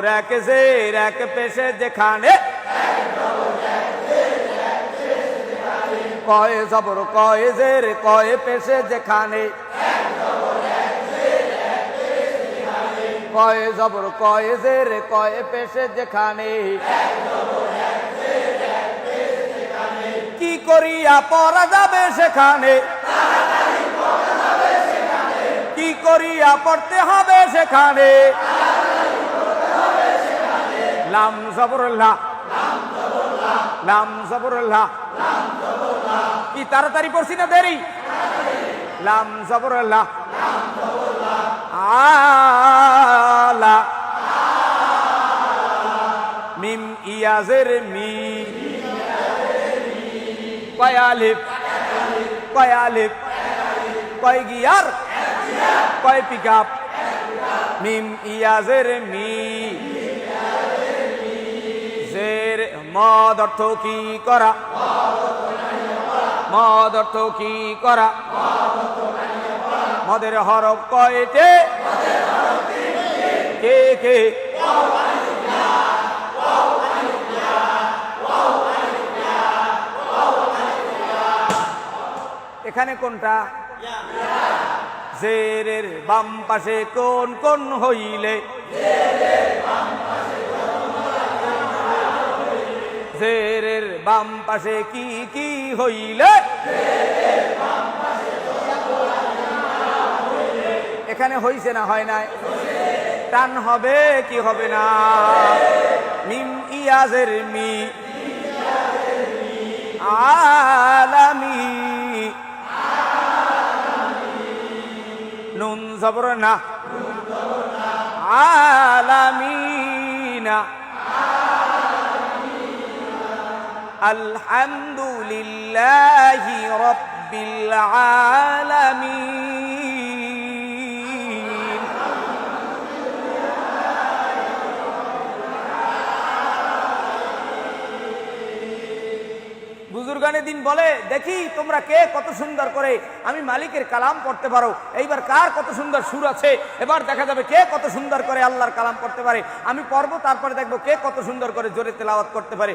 এক জের, এক পেশে যেখানে। কয় জবর, কয় জের, কয় পেশে যেখানে। কয় জবর, কয় জের, কয় পেশে যেখানে। কি করিয়া পড়া যাবে সেখানে? কি করিয়া পড়তে হবে সেখানে? লাম জবরুল্লাহ। লাম জবরুল্লাহ। কি তাড়াতাড়ি পড়ছি না দেরি? লাম জবরুল্লাহ। আলা। মিম ইয়াজের মি। কয়ালিপ কয়ালিপ কয় গিয়ার? কয় পিক আপ মিম ইয়াজের মি। মদ অর্থ কি করা? মদ অর্থ কি করা? মদের হরফ কয়টে? কে কে? এখানে কোনটা? জেরের বাম পাশে কোন কোন হইলে? জেরের বাম পাশে কি কি হইলে? এখানে হইছে না, হয় নাই? টান হবে কি হবে না? মিম ইয়াজের মি। আলামি। নুন জবর না। আলামিনা। আলহামদুলিল্লাহি রব্বিল আলামিন। বুজুর্গানে দিন বলে, দেখি তোমরা কে কত সুন্দর করে আমি মালিকের কালাম পড়তে পারো। এইবার কার কত সুন্দর সুর আছে? এবার দেখা যাবে কে কত সুন্দর করে আল্লাহর কালাম পড়তে পারে। আমি পড়ব, তারপরে দেখব কে কত সুন্দর করে জোরে তেলাওয়াত করতে পারে।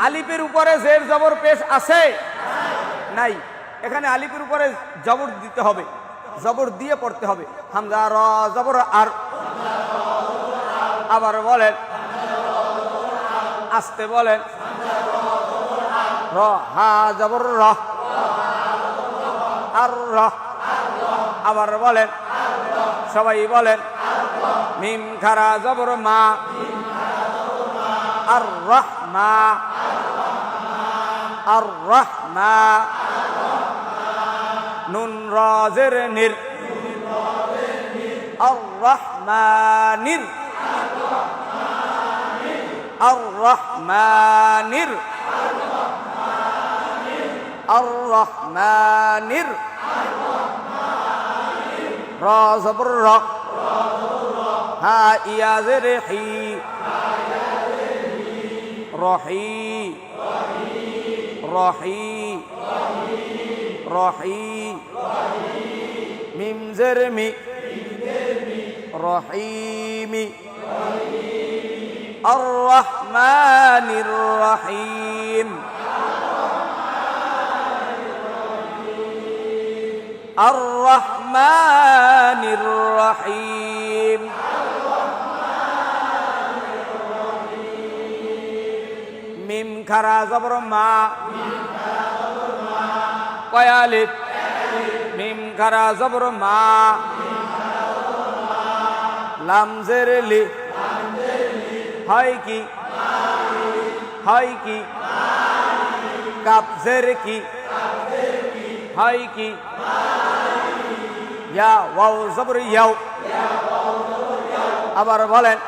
আলিপের উপরে জের জবর পেশ আছে? নাই। এখানে আলিপের উপরে জবর দিতে হবে। জবর দিয়ে পড়তে হবে। হামজা র, জবর আর। আবার বলেন, আসতে বলেন। র, হা, জবর র। আর র। আবার বলেন, সবাই বলেন, মিম খারা জবর মা। আর রহমা আর রহমা নুন রাজের নির আর রহমানির الرحمن الرحمن را زبر را ها إيازر حي رحي رحي رحي ميم زرمي. رحيمي. الرحمن الرحيم. الرحمن الرحيم. খারা জবর মা। কয়ালিত। মিম খারা জবর মা। লামজের লি। হয় কি? হয় কি? কাবজের কি? হয় কি? ইয়া ওয়াও জবর ইয়াও। আবার বলেন,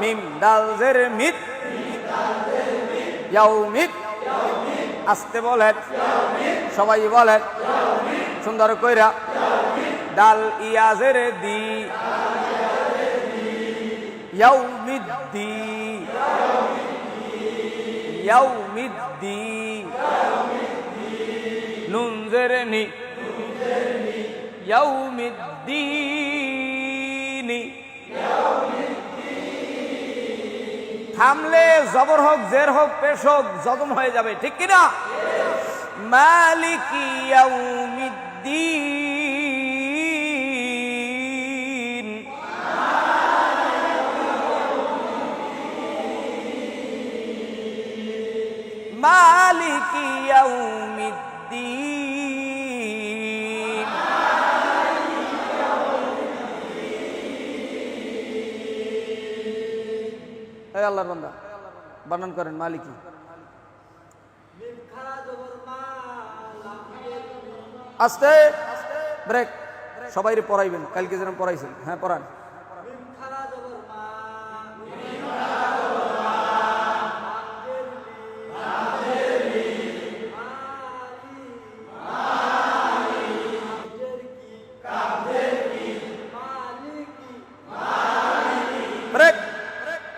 মিম দাল জের মিত। ইয়াও মিত আসতে বলেন। সবাই বলেন। সুন্দর কইরা। ডাল ইয়াজের দি। ইয়াউমিদ্দি ইয়াউমিদ্দি নুন জের নি। ইয়াউমিদ্দিনি থামলে জবর হোক, জের হোক, পেশ হোক জদম হয়ে যাবে, ঠিক কিনা? মালিকি ইয়াউমিদ্দিন। মালিকি বানান করেন মালিকি। আস্তে ব্রেক। সবাই পড়াইবেন কালকে যেরকম পড়াইছেন। হ্যাঁ পড়ান।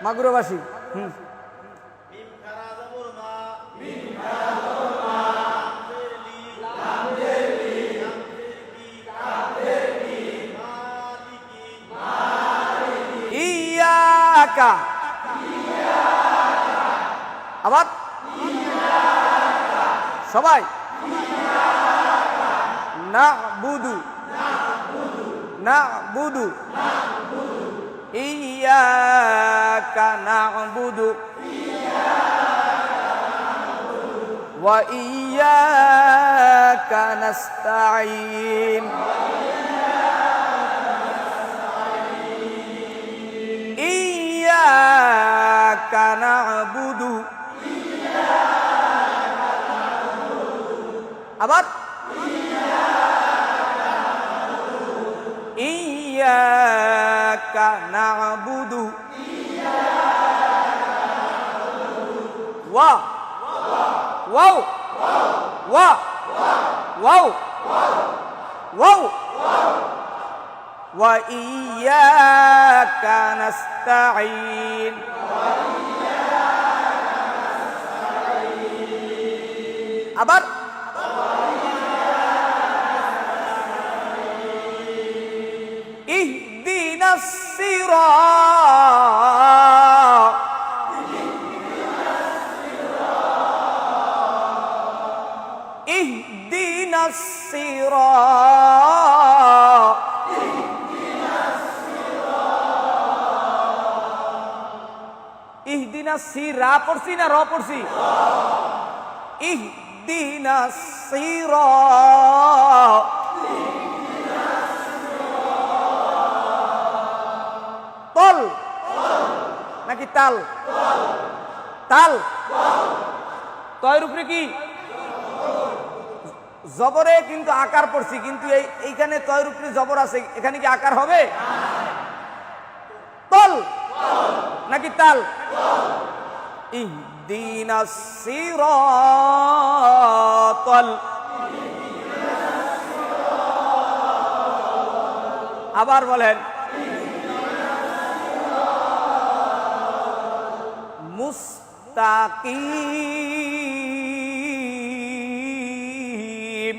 মাগুরবাসী। হুম। ইয়াকা আবার সবাই না বুদু না বুদু ইয়াকা না বুদু وإياك نستعين إياك نعبد আবার إياك نعبد و واو واو واو واو وإياك نستعين আবার اهدنا الصراط পড়ছি না, র পড়ছি? ইহদিনা সিরা। তল। নাকি তাল? তাল। তয়ের উপরে কি? জবরে কিন্তু আকার পড়ছি, কিন্তু এই এইখানে তয়ের উপরে জবর আছে, এখানে কি আকার হবে? তল। নাকি তাল? সিরাতাল আবার বলেন মুস্তাকিম।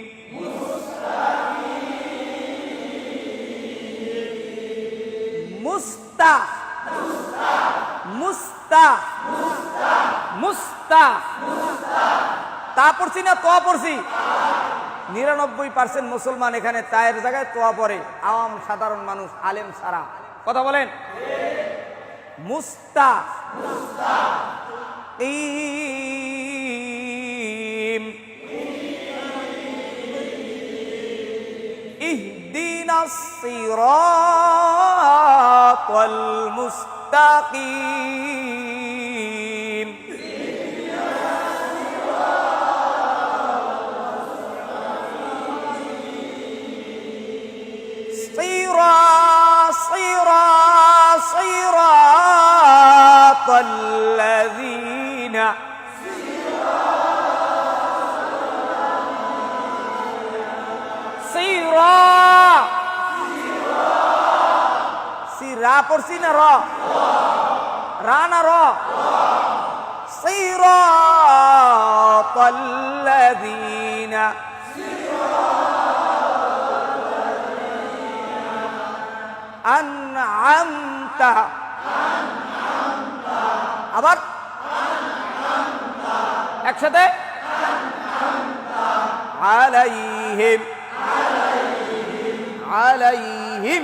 মুস্তা মুস্তা মুস্তা তা পড়ছি না তোয়া পড়ছি নিরানব্বই পার্সেন্ট মুসলমান এখানে তায়ের জায়গায় তোয়া পড়ে আওয়াম সাধারণ মানুষ আলেম সারা কথা বলেন মুস্তা ইম اهدنا الصراط المستقيم রা পড়ছি না র রা না র صراط الذين أنعمت আবার একসাথে عليهم عليهم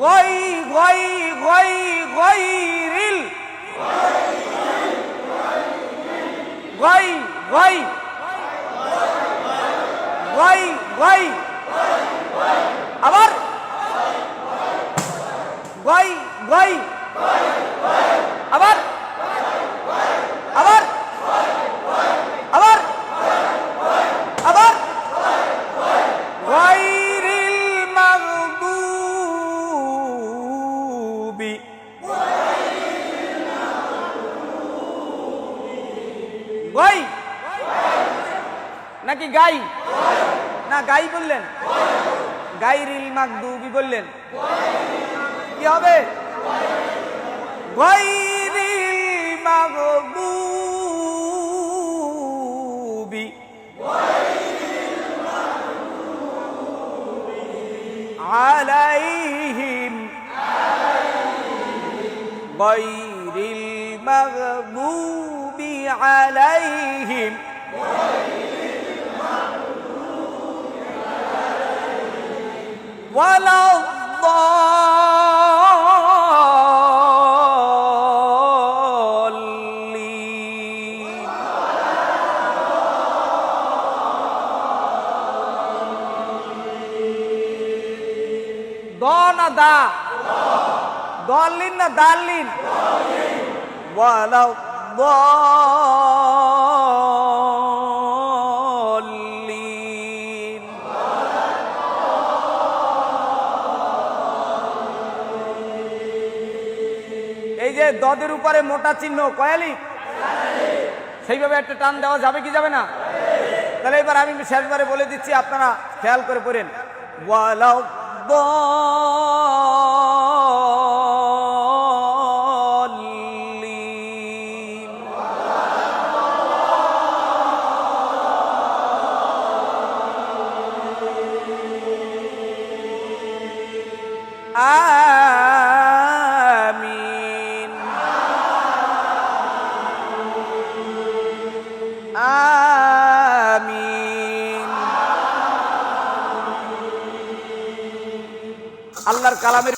غي غي غي غير ال غي غي غي غي আবার গই গই আবার আবার না গাই বললেন? গাইরিল মাকদুবি বললেন। কি হবে? গৈরিল মাগবুবি আলাইহিম। গৈরিল মাগবুবি আলাইহিম। ولا الضالين ضال دا ضالين دالين ولا الضالين এই উপরে মোটা চিহ্ন, কয়ালি? সেইভাবে একটা টান দেওয়া যাবে কি যাবে না? তাহলে এবার আমি শেষবারে বলে দিচ্ছি, আপনারা খেয়াল করে পড়েন। ওয়ালাউ আল্লাহর কালামের